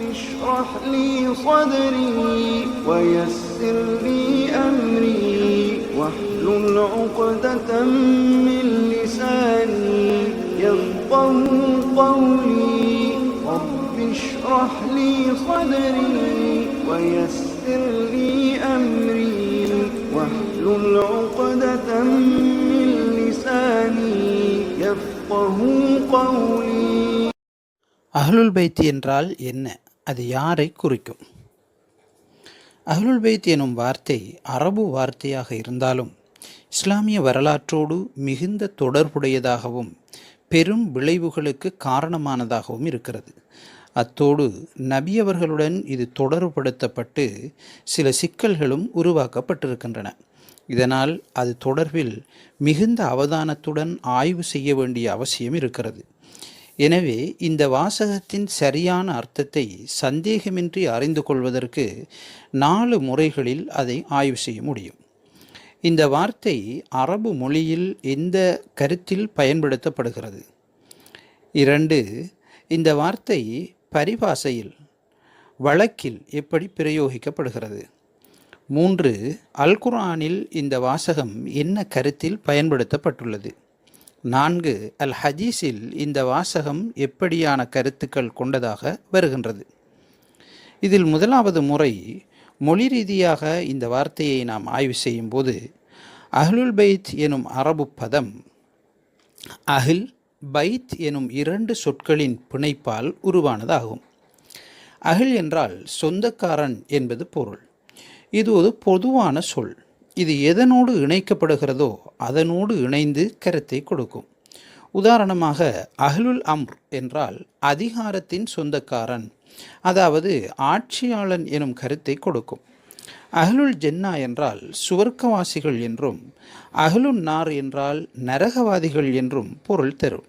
اشرح لي صدري ويسر لي أمري واحلل عقدة من لساني يفقه قولي رب اشرح لي صدري ويسر لي أمري واحلل عقدة من لساني يفقه قولي அஹ்லுல் பைத் என்றால் என்ன அது யாரை குறிக்கும்? அஹ்லுல் பைத் எனும் வார்த்தை அரபு வார்த்தையாக இருந்தாலும் இஸ்லாமிய வரலாற்றோடு மிகுந்த தொடர்புடையதாகவும் பெரும் விளைவுகளுக்கு காரணமானதாகவும் இருக்கிறது. அத்தோடு நபியவர்களுடன் இது தொடர்புபடுத்தப்பட்டு சில சிக்கல்களும் உருவாக்கப்பட்டிருக்கின்றன. இதனால் அது தொடர்பில் மிகுந்த அவதானத்துடன் ஆய்வு செய்ய வேண்டிய அவசியம் இருக்கிறது. எனவே இந்த வாசகத்தின் சரியான அர்த்தத்தை சந்தேகமின்றி அறிந்து கொள்வதற்கு நாலு முறைகளில் அதை ஆய்வு செய்ய முடியும். இந்த வார்த்தை அரபு மொழியில் எந்த கருத்தில் பயன்படுத்தப்படுகிறது? இரண்டு இந்த வார்த்தை பரிபாசையில் வழக்கில் எப்படி பிரயோகிக்கப்படுகிறது? மூன்று அல்குரானில் இந்த வாசகம் என்ன கருத்தில் பயன்படுத்தப்பட்டுள்ளது? நான்கு அல் ஹதீஸில் இந்த வாசகம் எப்படியான கருத்துக்கள் கொண்டதாக வருகின்றது. இதில் முதலாவது முறை மொழி ரீதியாக இந்த வார்த்தையை நாம் ஆய்வு செய்யும்போது அஹ்லுல் பைத் எனும் அரபு பதம் அஹில் பைத் எனும் இரண்டு சொற்களின் பிணைப்பால் உருவானதாகும். அகில் என்றால் சொந்தக்காரன் என்பது பொருள். இது ஒரு பொதுவான சொல். இது எதனோடு இணைக்கப்படுகிறதோ அதனோடு இணைந்து கருத்தை கொடுக்கும். உதாரணமாக அஹ்லுல் அம்ர் என்றால் அதிகாரத்தின் சொந்தக்காரன் அதாவது ஆட்சியாளன் எனும் கருத்தை கொடுக்கும். அகலுல் ஜென்னா என்றால் சுவர்க்கவாசிகள் என்றும் அஹ்லுன் நார் என்றால் நரகவாதிகள் என்றும் பொருள் தரும்.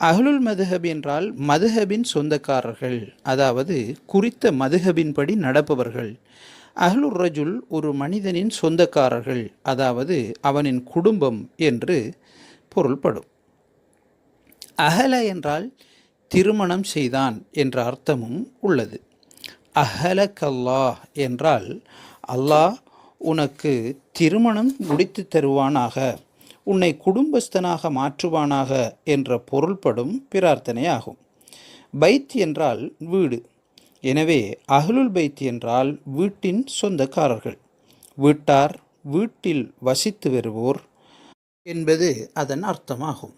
அகலுல் மதுஹப் என்றால் மதுஹபின் சொந்தக்காரர்கள் அதாவது குறித்த மதுஹபின்படி நடப்பவர்கள். அஹ்லுர் ரஜுல் ஒரு மனிதனின் சொந்தக்காரர்கள் அதாவது அவனின் குடும்பம் என்று பொருள்படும். அஹல என்றால் திருமணம் செய்தான் என்ற அர்த்தமும் உள்ளது. அஹலக்கல்லாஹ் என்றால் அல்லாஹ் உனக்கு திருமணம் முடித்து தருவானாக உன்னை குடும்பஸ்தனாக மாற்றுவானாக என்ற பொருள்படும் பிரார்த்தனையாகும். பைத் என்றால் வீடு. எனவே அஹ்லுல் பைத் என்றால் வீட்டின் சொந்தக்காரர்கள். வீட்டார் வீட்டில் வசித்து வருவோர் என்பது அதன் அர்த்தமாகும்.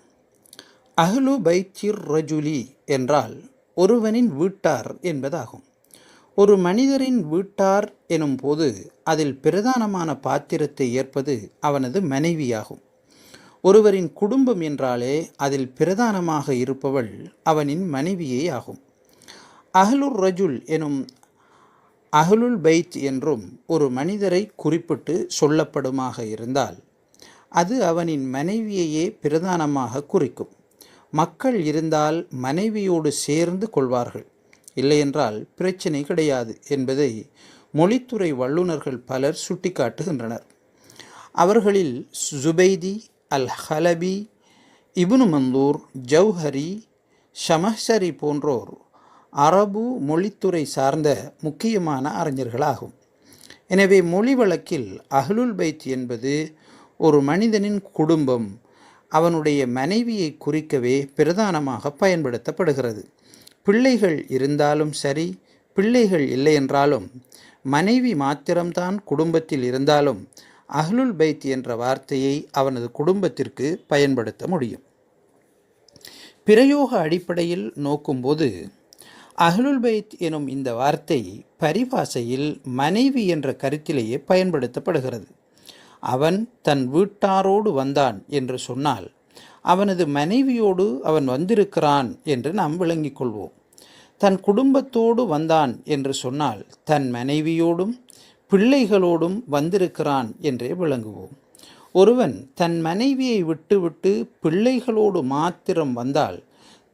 அஹ்லு பைத்திர் ரஜுலி என்றால் ஒருவனின் வீட்டார் என்பதாகும். ஒரு மனிதரின் வீட்டார் எனும் போது அதில் பிரதானமான பாத்திரத்தை ஏற்பது அவனது மனைவியாகும். ஒருவரின் குடும்பம் என்றாலே அதில் பிரதானமாக இருப்பவள் அவனின் மனைவியே ஆகும் அஹ்லுர் ரஜுல் எனும் அஹ்லுல் பைத் என்றும் ஒரு மனிதரை குறிப்பிட்டு சொல்லப்படுமாக இருந்தால் அது அவனின் மனைவியையே பிரதானமாக குறிக்கும். மக்கள் இருந்தால் மனைவியோடு சேர்ந்து கொள்வார்கள். இல்லையென்றால் பிரச்சனை கிடையாது என்பதை மொழித்துறை வல்லுநர்கள் பலர் சுட்டிக்காட்டுகின்றனர். அவர்களில் ஜுபைதி அல் ஹலபி இபுனு மந்தூர் ஜௌஹரி ஷமஹரி போன்றோர் அரபு மொழித்துறை சார்ந்த முக்கியமான அறிஞர்களாகும். எனவே மொழி வழக்கில் அஹ்லுல் பைத் என்பது ஒரு மனிதனின் குடும்பம். அவனுடைய மனைவியை குறிக்கவே பிரதானமாக பயன்படுத்தப்படுகிறது. பிள்ளைகள் இருந்தாலும் சரி பிள்ளைகள் இல்லையென்றாலும் மனைவி மாத்திரம்தான் குடும்பத்தில் இருந்தாலும் அஹ்லுல் பைத் என்ற வார்த்தையை அவனது குடும்பத்திற்கு பயன்படுத்த முடியும். பிரயோக அடிப்படையில் நோக்கும்போது அஹ்லுல் பைத் எனும் இந்த வார்த்தை பரிபாசையில் மனைவி என்ற கருத்திலேயே பயன்படுத்தப்படுகிறது. அவன் தன் வீட்டாரோடு வந்தான் என்று சொன்னால் அவனது மனைவியோடு அவன் வந்திருக்கிறான் என்று நாம் விளங்கிக் கொள்வோம். தன் குடும்பத்தோடு வந்தான் என்று சொன்னால் தன் மனைவியோடும் பிள்ளைகளோடும் வந்திருக்கிறான் என்றே விளங்குவோம். ஒருவன் தன் மனைவியை விட்டுவிட்டு பிள்ளைகளோடு மாத்திரம் வந்தால்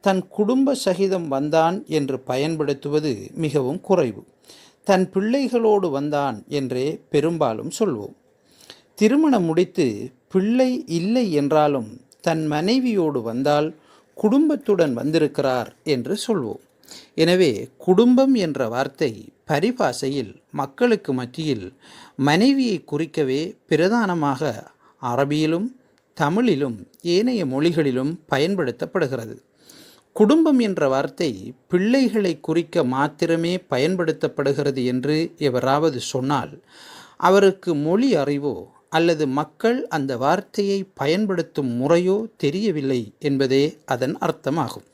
தன் குடும்ப சகிதம் வந்தான் என்று பயன்படுத்துவது மிகவும் குறைவு. தன் பிள்ளைகளோடு வந்தான் என்றே பெரும்பாலும் சொல்வோம். திருமணம் முடித்து பிள்ளை இல்லை என்றாலும் தன் மனைவியோடு வந்தால் குடும்பத்துடன் வந்திருக்கிறார் என்று சொல்வோம். எனவே குடும்பம் என்ற வார்த்தை பரிபாசையில் மக்களுக்கு மத்தியில் மனைவியை குறிக்கவே பிரதானமாக அரபியிலும் தமிழிலும் ஏனைய மொழிகளிலும் பயன்படுத்தப்படுகிறது. குடும்பம் என்ற வார்த்தை பிள்ளைகளை குறிக்க மாத்திரமே பயன்படுத்தப்படுகிறது என்று எவராவது சொன்னால் அவருக்கு மொழி அறிவோ அல்லது மக்கள் அந்த வார்த்தையை பயன்படுத்தும் முறையோ தெரியவில்லை என்பதே அதன் அர்த்தமாகும்.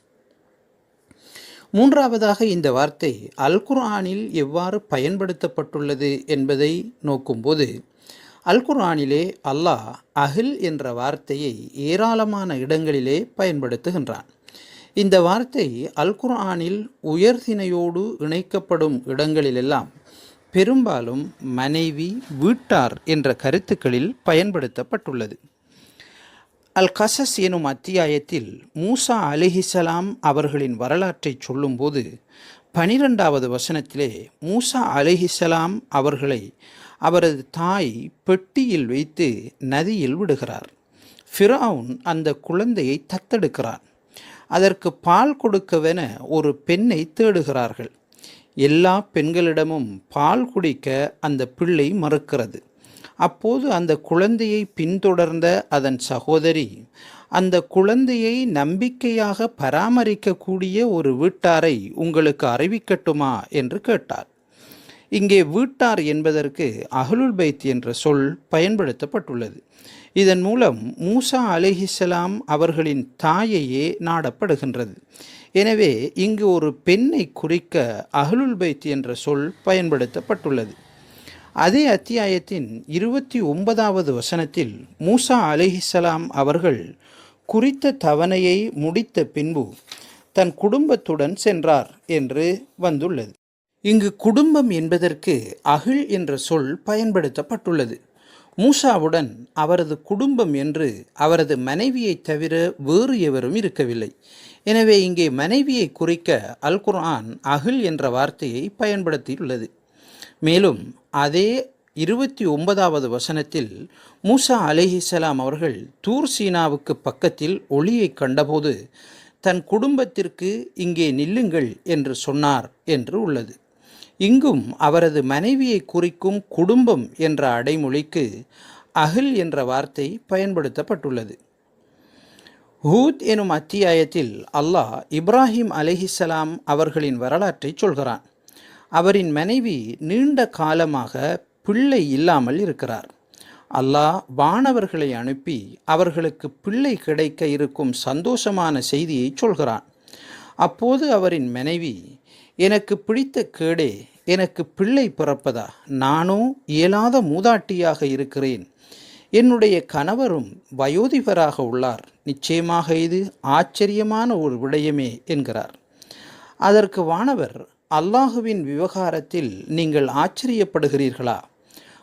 மூன்றாவதாக இந்த வார்த்தை அல் குர்ஆனில் எவ்வாறு பயன்படுத்தப்பட்டுள்ளது என்பதை நோக்கும்போது அல் குர்ஆனிலே அல்லாஹ் அஹில் என்ற வார்த்தையை ஏராளமான இடங்களிலே பயன்படுத்துகின்றான். இந்த வார்த்தை அல்குர்ஆனில் உயர்தினையோடு இணைக்கப்படும் இடங்களிலெல்லாம் பெரும்பாலும் மனைவி வீட்டார் என்ற கருத்துக்களில் பயன்படுத்தப்பட்டுள்ளது. அல் கசஸ் எனும் அத்தியாயத்தில் மூசா அலிஹிசலாம் அவர்களின் வரலாற்றை சொல்லும்போது பனிரெண்டாவது வசனத்திலே மூசா அலிஹிசலாம் அவர்களை அவரது தாய் பெட்டியில் வைத்து நதியில் விடுகிறார். ஃபிரவுன் அந்த குழந்தையை தத்தெடுக்கிறான். அதற்கு பால் கொடுக்கவென ஒரு பெண்ணை தேடுகிறார்கள். எல்லா பெண்களிடமும் பால் குடிக்க அந்த பிள்ளை மறுக்கிறது. அப்போது அந்த குழந்தையை பின்தொடர்ந்த அதன் சகோதரி அந்த குழந்தையை நம்பிக்கையாக பராமரிக்கக்கூடிய ஒரு வீட்டாரை உங்களுக்கு அறிவிக்கட்டுமா என்று கேட்டார். இங்கே வீட்டார் என்பதற்கு அகலுல் பைத் என்ற சொல் பயன்படுத்தப்பட்டுள்ளது. இதன் மூலம் மூசா அலிஹிசலாம் அவர்களின் தாயையே நாடப்படுகின்றது. எனவே இங்கு ஒரு பெண்ணை குறிக்க அகலுல் பைத் என்ற சொல் பயன்படுத்தப்பட்டுள்ளது. அதே அத்தியாயத்தின் இருபத்தி ஒன்பதாவது வசனத்தில் மூசா அலிஹிசலாம் அவர்கள் குறித்த தவணையை முடித்த பின்பு தன் குடும்பத்துடன் சென்றார் என்று வந்துள்ளது. இங்கு குடும்பம் என்பதற்கு அகில் என்ற சொல் பயன்படுத்தப்பட்டுள்ளது. மூசாவுடன் அவரது குடும்பம் என்று அவரது மனைவியைத் தவிர வேறு எவரும் இருக்கவில்லை. எனவே இங்கே மனைவியை குறிக்க அல் குர்ஆன் அகில் என்ற வார்த்தையை பயன்படுத்தியுள்ளது. மேலும் அதே இருபத்தி ஒன்பதாவது வசனத்தில் மூசா அலிஹிசலாம் அவர்கள் தூர் சீனாவுக்கு பக்கத்தில் ஒளியை கண்டபோது தன் குடும்பத்திற்கு இங்கே நில்லுங்கள் என்று சொன்னார் என்று உள்ளது. இங்கும் அவரது மனைவியை குறிக்கும் குடும்பம் என்ற அடைமொழிக்கு அகில் என்ற வார்த்தை பயன்படுத்தப்பட்டுள்ளது. ஹூத் எனும் அத்தியாயத்தில் அல்லாஹ் இப்ராஹிம் அலிஹிசலாம் அவர்களின் வரலாற்றை சொல்கிறான். அவரின் மனைவி நீண்ட காலமாக பிள்ளை இல்லாமல் இருக்கிறார். அல்லாஹ் வானவர்களை அனுப்பி அவர்களுக்கு பிள்ளை கிடைக்க இருக்கும் சந்தோஷமான செய்தியை சொல்கிறான். அப்போது அவரின் மனைவி எனக்கு பிடித்த கேடே எனக்கு பிள்ளை பிறப்பதா? நானும் இயலாத மூதாட்டியாக இருக்கிறேன். என்னுடைய கணவரும் வயோதிபராக உள்ளார். நிச்சயமாக இது ஆச்சரியமான ஒரு விடயமே என்கிறார். அதற்கு வானவர் அல்லாஹுவின் விவகாரத்தில் நீங்கள் ஆச்சரியப்படுகிறீர்களா?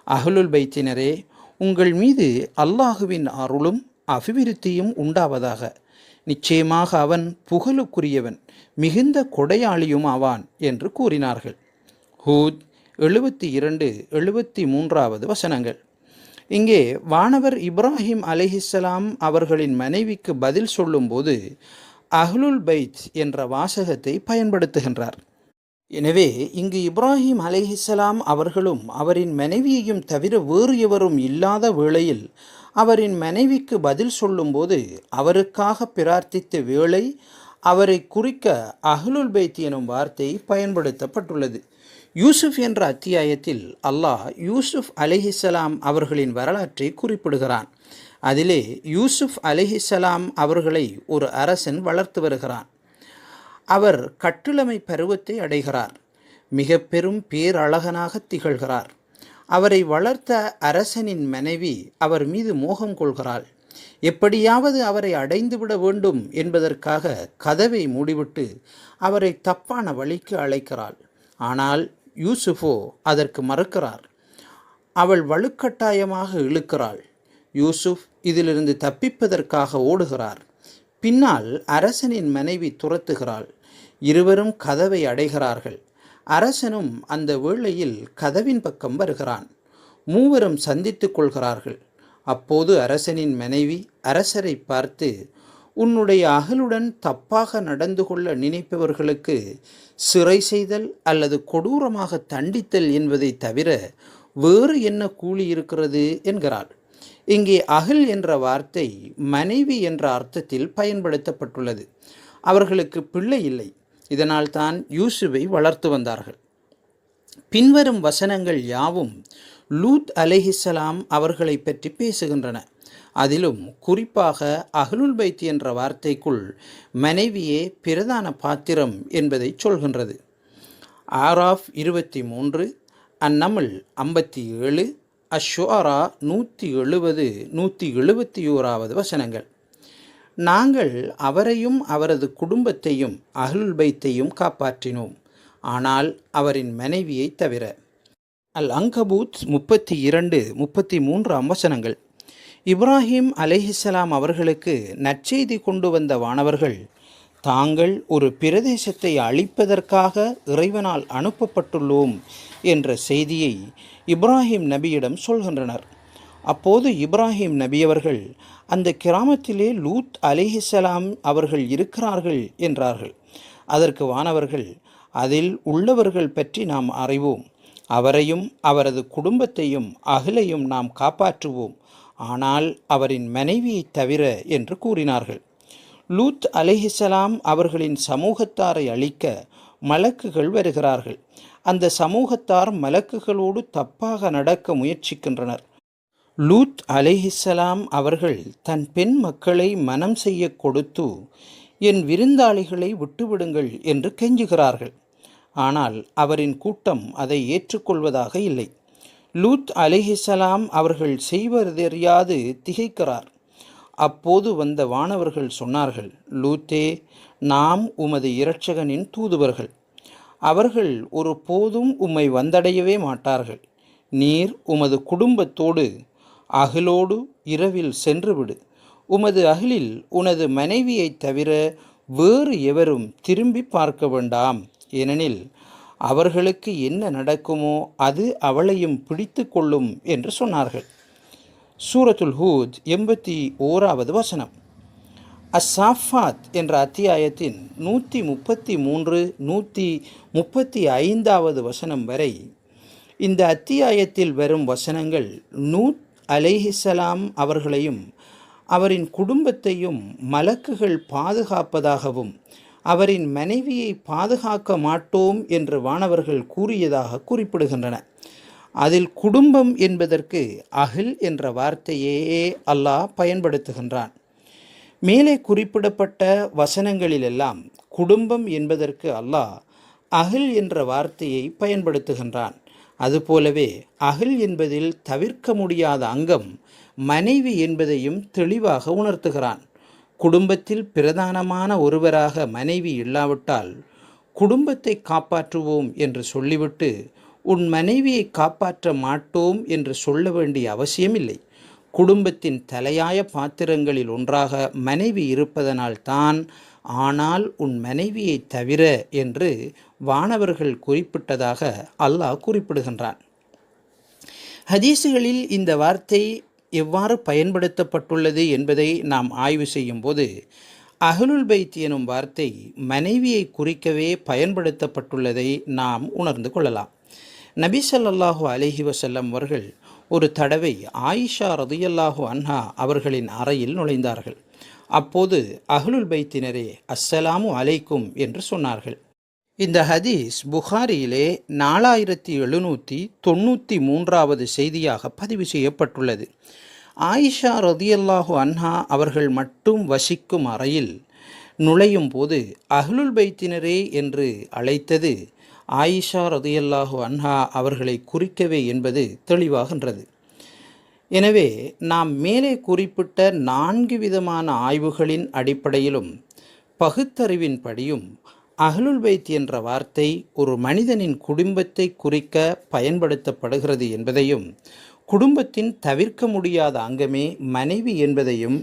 அகலுல் பைத்தினரே உங்கள் மீது அல்லாஹுவின் அருளும் அபிவிருத்தியும் உண்டாவதாக. நிச்சயமாக அவன் புகழுக்குரியவன் மிகுந்த கொடையாளியும் ஆவான் என்று கூறினார்கள். ஹூத் எழுபத்தி இரண்டு எழுபத்தி மூன்றாவது வசனங்கள். இங்கே வானவர் இப்ராஹிம் அலிஹிஸ்லாம் அவர்களின் மனைவிக்கு பதில் சொல்லும்போது அஹ்லுல் பைத் என்ற வாசகத்தை பயன்படுத்துகின்றார். எனவே இங்கு இப்ராஹிம் அலிஹிஸ்லாம் அவர்களும் அவரின் மனைவியையும் தவிர வேறு எவரும் இல்லாத வேளையில் அவரின் மனைவிக்கு பதில் சொல்லும்போது அவருக்காக பிரார்த்தித்த வேளை அவரை குறிக்க அஹ்லுல் பைத் எனும் வார்த்தை பயன்படுத்தப்பட்டுள்ளது. யூசுப் என்ற அத்தியாயத்தில் அல்லாஹ் யூசுப் அலிஹிசலாம் அவர்களின் வரலாற்றை குறிப்பிடுகிறான். அதிலே யூசுப் அலிஹிசலாம் அவர்களை ஒரு அரசன் வளர்த்து வருகிறான். அவர் கட்டுளமை பருவத்தை அடைகிறார். மிக பெரும் பேரழகனாக திகழ்கிறார். அவரை வளர்த்த அரசனின் மனைவி அவர் மீது மோகம் கொள்கிறாள். எப்படியாவது அவரை அடைந்துவிட வேண்டும் என்பதற்காக கதவை மூடிவிட்டு அவரை தப்பான வழிக்கு அழைக்கிறாள். ஆனால் யூசுஃபோ அதற்கு மறுக்கிறார். அவள் வலுக்கட்டாயமாக இழுக்கிறாள். யூசுப் இதிலிருந்து தப்பிப்பதற்காக ஓடுகிறார். பின்னால் அரசனின் மனைவி துரத்துகிறாள். இருவரும் கதவை அடைகிறார்கள். அரசனும் அந்த வேளையில் கதவின் பக்கம் வருகிறான். மூவரும் சந்தித்து கொள்கிறார்கள். அப்போது அரசனின் மனைவி அரசரை பார்த்து உன்னுடைய அகலுடன் தப்பாக நடந்து கொள்ள நினைப்பவர்களுக்கு சிறை செய்தல் அல்லது கொடூரமாக தண்டித்தல் என்பதை தவிர வேறு என்ன கூலி இருக்கிறது? என்கிறாள். இங்கே அகல் என்ற வார்த்தை மனைவி என்ற அர்த்தத்தில் பயன்படுத்தப்பட்டுள்ளது. அவர்களுக்கு பிள்ளை இல்லை. இதனால் தான் யூசுவை வளர்த்து வந்தார்கள். பின்வரும் வசனங்கள் யாவும் லூத் அலைஹிஸ்ஸலாம் அவர்களை பற்றி பேசுகின்றன. அதிலும் குறிப்பாக அகலுல் பைத் என்ற வார்த்தைக்குள் மனைவியே பிரதான பாத்திரம் என்பதை சொல்கின்றது. ஆராஃப் இருபத்தி மூன்று அந்நமிழ் ஐம்பத்தி ஏழு அஷ்வாரா நூற்றி எழுபது நூற்றி எழுபத்தி ஓராவது வசனங்கள். நாங்கள் அவரையும் அவரது குடும்பத்தையும் அஹ்லுல் பைத்தையும் காப்பாற்றினோம். ஆனால் அவரின் மனைவியை தவிர. அல் அங்கபூத் முப்பத்தி இரண்டு முப்பத்தி மூன்று வசனங்கள். இப்ராஹிம் அலைஹிஸ்ஸலாம் அவர்களுக்கு நற்செய்தி கொண்டு வந்த வானவர்கள் தாங்கள் ஒரு பிரதேசத்தை அழிப்பதற்காக இறைவனால் அனுப்பப்பட்டுள்ளோம் என்ற செய்தியை இப்ராஹிம் நபியிடம் சொல்கின்றனர். அப்போது இப்ராஹிம் நபியவர்கள் அந்த கிராமத்திலே லூத் அலிஹிசலாம் அவர்கள் இருக்கிறார்கள் என்றார்கள். அதற்கு வானவர்கள் அதில் உள்ளவர்கள் பற்றி நாம் அறிவோம். அவரையும் அவரது குடும்பத்தையும் அகிலையும் நாம் காப்பாற்றுவோம். ஆனால் அவரின் மனைவியைத் தவிர என்று கூறினார்கள். லூத் அலிஹிசலாம் அவர்களின் சமூகத்தாரை அழிக்க மலக்குகள் வருகிறார்கள். அந்த சமூகத்தார் மலக்குகளோடு தப்பாக நடக்க முயற்சிக்கின்றனர். லூத் அலேஹிசலாம் அவர்கள் தன் பெண் மக்களை மனம் செய்ய கொடுத்து என் விருந்தாளிகளை விட்டுவிடுங்கள் என்று கெஞ்சுகிறார்கள். ஆனால் அவரின் கூட்டம் அதை ஏற்றுக்கொள்வதாக இல்லை. லூத் அலைஹிஸ்ஸலாம் அவர்கள் செய்வதறியாது திகைக்கிறார். அப்போது வந்த வானவர்கள் சொன்னார்கள் லூத்தே நாம் உமது இரட்சகனின் தூதுவர்கள். அவர்கள் ஒரு போதும் உம்மை வந்தடையவே மாட்டார்கள். நீர் உமது குடும்பத்தோடு அகிலோடு இரவில் சென்றுவிடு. உமது அகிலில் உனது மனைவியைத் தவிர வேறு எவரும் திரும்பி பார்க்க வேண்டாம். ஏனெனில் அவர்களுக்கு என்ன நடக்குமோ அது அவளையும் பிடித்து கொள்ளும் என்று சொன்னார்கள். சூரத்துல் ஹூத் எண்பத்தி ஓராவது வசனம். அஸ்ஸாஃபாத் என்ற அத்தியாயத்தின் நூற்றி முப்பத்தி மூன்று நூற்றி முப்பத்தி ஐந்தாவது வசனம் வரை இந்த அத்தியாயத்தில் வரும் வசனங்கள் நூத் அலைஹிசலாம் அவர்களையும் அவரின் குடும்பத்தையும் மலக்குகள் பாதுகாப்பதாகவும் அவரின் மனைவியை பாதுகாக்க மாட்டோம் என்று வானவர்கள் கூறியதாக குறிப்பிடுகின்றன. அதில் குடும்பம் என்பதற்கு அகில் என்ற வார்த்தையே அல்லாஹ் பயன்படுத்துகின்றான். மேலே குறிப்பிடப்பட்ட வசனங்களிலெல்லாம் குடும்பம் என்பதற்கு அல்லாஹ் அகில் என்ற வார்த்தையை பயன்படுத்துகின்றான். அதுபோலவே அகில் என்பதில் தவிர்க்க முடியாத அங்கம் மனைவி என்பதையும் தெளிவாக உணர்த்துகிறான். குடும்பத்தில் பிரதானமான ஒருவராக மனைவி இல்லாவிட்டால் குடும்பத்தை காப்பாற்றுவோம் என்று சொல்லிவிட்டு உன் மனைவியை காப்பாற்ற மாட்டோம் என்று சொல்ல வேண்டிய அவசியமில்லை. குடும்பத்தின் தலையாய பாத்திரங்களில் ஒன்றாக மனைவி இருப்பதனால் தான் ஆனால் உன் மனைவியை தவிர என்று வானவர்கள் குறிப்பிட்டதாக அல்லாஹ் குறிப்பிடுகின்றான். ஹதீஸுகளில் இந்த வார்த்தை எவ்வாறு பயன்படுத்தப்பட்டுள்ளது என்பதை நாம் ஆய்வு செய்யும் போது அகலுல் பைத் எனும் வார்த்தை மனைவியை குறிக்கவே பயன்படுத்தப்பட்டுள்ளதை நாம் உணர்ந்து கொள்ளலாம். நபி சல்லாஹூ அலஹி வசல்லம் அவர்கள் ஒரு தடவை ஆயிஷா ரதியல்லாஹு அன்ஹா அவர்களின் அறையில் நுழைந்தார்கள். அப்போது அஹ்லுல் பைத்தினரே அஸ்ஸலாமு அலைக்கும் என்று சொன்னார்கள். இந்த ஹதீஸ் புகாரியிலே நாலாயிரத்தி எழுநூற்றி தொண்ணூற்றி மூன்றாவது செய்தியாக பதிவு செய்யப்பட்டுள்ளது. ஆயிஷா ரதியல்லாஹு அன்ஹா அவர்கள் மட்டும் வசிக்கும் அறையில் நுழையும் போது அஹ்லுல் பைத்தினரே என்று அழைத்தது ஆயிஷா ரதியல்லாஹு அன்ஹா அவர்களை குறிக்கவே என்பது தெளிவாகின்றது. எனவே நாம் மேலே குறிப்பிட்ட நான்கு விதமான ஆய்வுகளின் அடிப்படையிலும் பகுத்தறிவின்படியும் அகலுல் பைத் என்ற வார்த்தை ஒரு மனிதனின் குடும்பத்தை குறிக்க பயன்படுத்தப்படுகிறது என்பதையும் குடும்பத்தின் தவிர்க்க முடியாத அங்கமே மனைவி என்பதையும்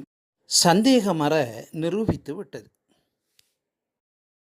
சந்தேகமற நிரூபித்து விட்டது